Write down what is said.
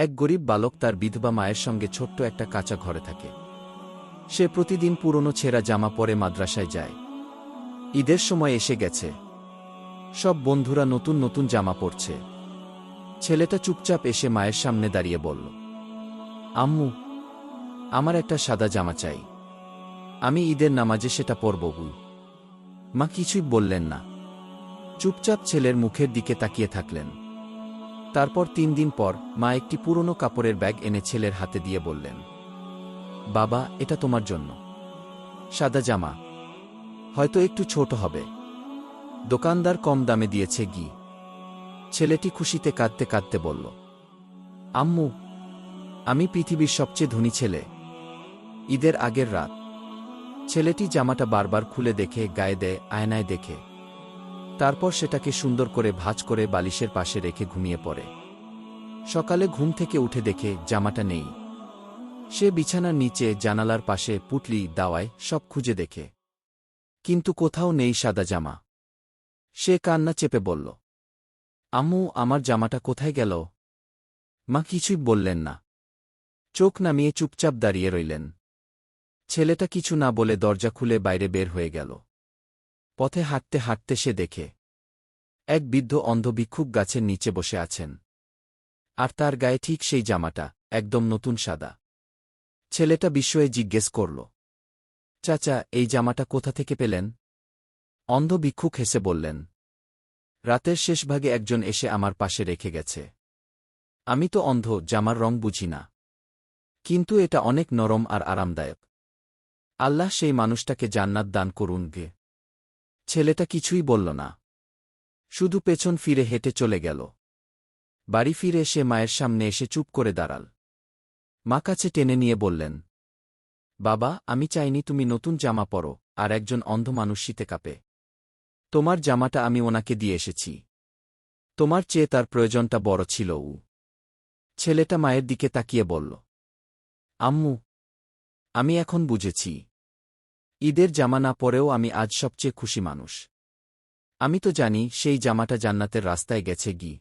এক গরিব বালক তার বিধবা মায়ের সঙ্গে ছোট্ট একটা কাঁচা ঘরে থাকে। সে প্রতিদিন পুরনো ছেঁড়া জামা পরে মাদ্রাসায় যায়। ঈদের সময় এসে গেছে। সব বন্ধুরা নতুন নতুন জামা পরছে। ছেলেটা চুপচাপ এসে মায়ের সামনে দাঁড়িয়ে বলল, আম্মু, আমার একটা সাদা জামা চাই। আমি ঈদের নামাজে সেটা পরব বুই মা কিছুই বললেন না। চুপচাপ ছেলের মুখের দিকে তাকিয়ে থাকলেন। তারপর তিন দিন পর, মা একটি পুরনো কাপড়ের ব্যাগ এনে ছেলের হাতে দিয়ে বললেন, বাবা, এটা তোমার জন্য। সাদা জামা। হয়তো একটু ছোট হবে। দোকানদার কম দামে দিয়েছে গি ছেলেটি খুশিতে কাঁদতে কাঁদতে বলল, আম্মু, আমি পৃথিবীর সবচেয়ে ধনী ছেলে। ঈদের আগের রাত। ছেলেটি জামাটা বারবার খুলে দেখে, গায়ে দেয়, আয়নায় দেখে। তারপর সেটাকে সুন্দর করে ভাঁজ করে বালিশের পাশে রেখে ঘুমিয়ে পড়ে। সকালে ঘুম থেকে উঠে দেখে জামাটা নেই। সে বিছানার নিচে জানালার পাশে পুটলি দাওয়ায় সব খুঁজে দেখে। কিন্তু কোথাও নেই সাদা জামা। সে কান্না চেপে বলল, আম্মু, আমার জামাটা কোথায় গেল? মা কিছুই বললেন না। চোখ নামিয়ে চুপচাপ দাঁড়িয়ে রইলেন। ছেলেটা কিছু না বলে দরজা খুলে বাইরে বের হয়ে গেল। পথে হাঁটতে হাঁটতে সে দেখে। এক বৃদ্ধ অন্ধ ভিক্ষুক গাছের নিচে বসে আছেন। আর তার গায়ে ঠিক সেই জামাটা, একদম নতুন সাদা। ছেলেটা বিস্ময়ে জিজ্ঞেস করল, চাচা, এই জামাটা কোথা থেকে পেলেন? অন্ধ ভিক্ষুক হেসে বললেন, রাতের শেষ ভাগে একজন এসে আমার পাশে রেখে গেছে। আমি তো অন্ধ, জামার রং বুঝি না। কিন্তু এটা অনেক নরম আর আরামদায়ক। আল্লাহ সেই মানুষটাকে জান্নাত দান করুন গে। ছেলেটা কিছুই বলল না। শুধু পেছন ফিরে হেঁটে চলে গেল। বাড়ি ফিরে এসে মায়ের সামনে এসে চুপ করে দাঁড়াল। মা কাছে টেনে নিয়ে বললেন, বাবা, আমি চাইনি তুমি নতুন জামা পরো আর একজন অন্ধ মানুষ শীতে কাঁপে। তোমার জামাটা আমি ওনাকে দিয়ে এসেছি। তোমার চেয়ে তার প্রয়োজনটা বড় ছিল উ। ছেলেটা মায়ের দিকে তাকিয়ে বলল, আম্মু, আমি এখন বুঝেছি। ঈদের জামা না পরেও আমি আজ সবচেয়ে খুশি মানুষ। আমি তো জানি সেই জামাটা জান্নাতের রাস্তায় গেছে গি।